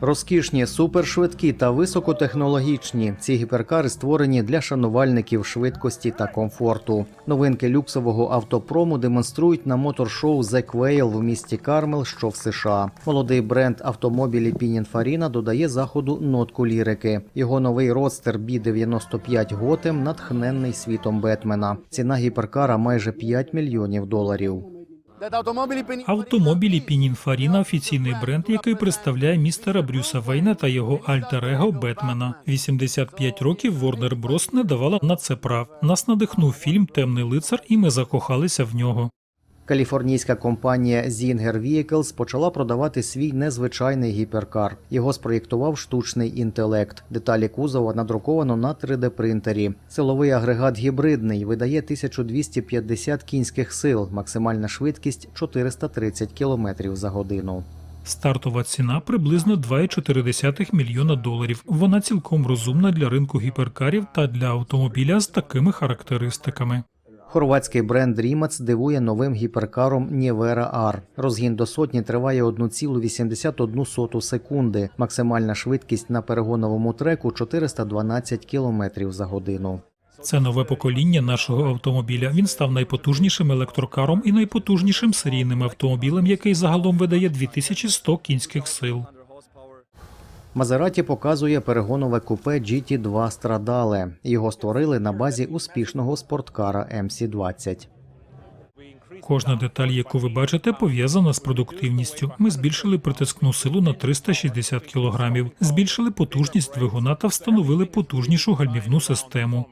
Розкішні, супершвидкі та високотехнологічні. Ці гіперкари створені для шанувальників швидкості та комфорту. Новинки люксового автопрому демонструють на моторшоу The Quail в місті Кармел, що в США. Молодий бренд автомобілі Pininfarina додає заходу нотку лірики. Його новий родстер B95 Gotham натхненний світом Бетмена. Ціна гіперкара майже 5 мільйонів доларів. Автомобілі Пінінфаріна офіційний бренд, який представляє містера Брюса Вейна та його альтер-его Бетмена. 85 років Warner Bros. не давала на це прав. Нас надихнув фільм Темний лицар, і ми закохалися в нього. Каліфорнійська компанія Zinger Vehicles почала продавати свій незвичайний гіперкар. Його спроєктував штучний інтелект. Деталі кузова надруковано на 3D-принтері. Силовий агрегат гібридний видає 1250 кінських сил, максимальна швидкість 430 км за годину. Стартова ціна приблизно 2,4 мільйона доларів. Вона цілком розумна для ринку гіперкарів та для автомобіля з такими характеристиками. Хорватський бренд Rimac дивує новим гіперкаром Nevera R. Розгін до сотні триває 1,81 секунди. Максимальна швидкість на перегоновому треку 412 км за годину. Це нове покоління нашого автомобіля. Він став найпотужнішим електрокаром і найпотужнішим серійним автомобілем, який загалом видає 2100 кінських сил. Мазераті показує перегонове купе GT2 Страдале. Його створили на базі успішного спорткара MC20. Кожна деталь, яку ви бачите, пов'язана з продуктивністю. Ми збільшили притискну силу на 360 кг, збільшили потужність двигуна та встановили потужнішу гальмівну систему.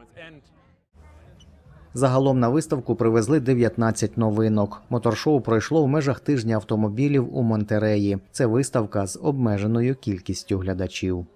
Загалом на виставку привезли 19 новинок. Моторшоу пройшло в межах тижня автомобілів у Монтереї. Це виставка з обмеженою кількістю глядачів.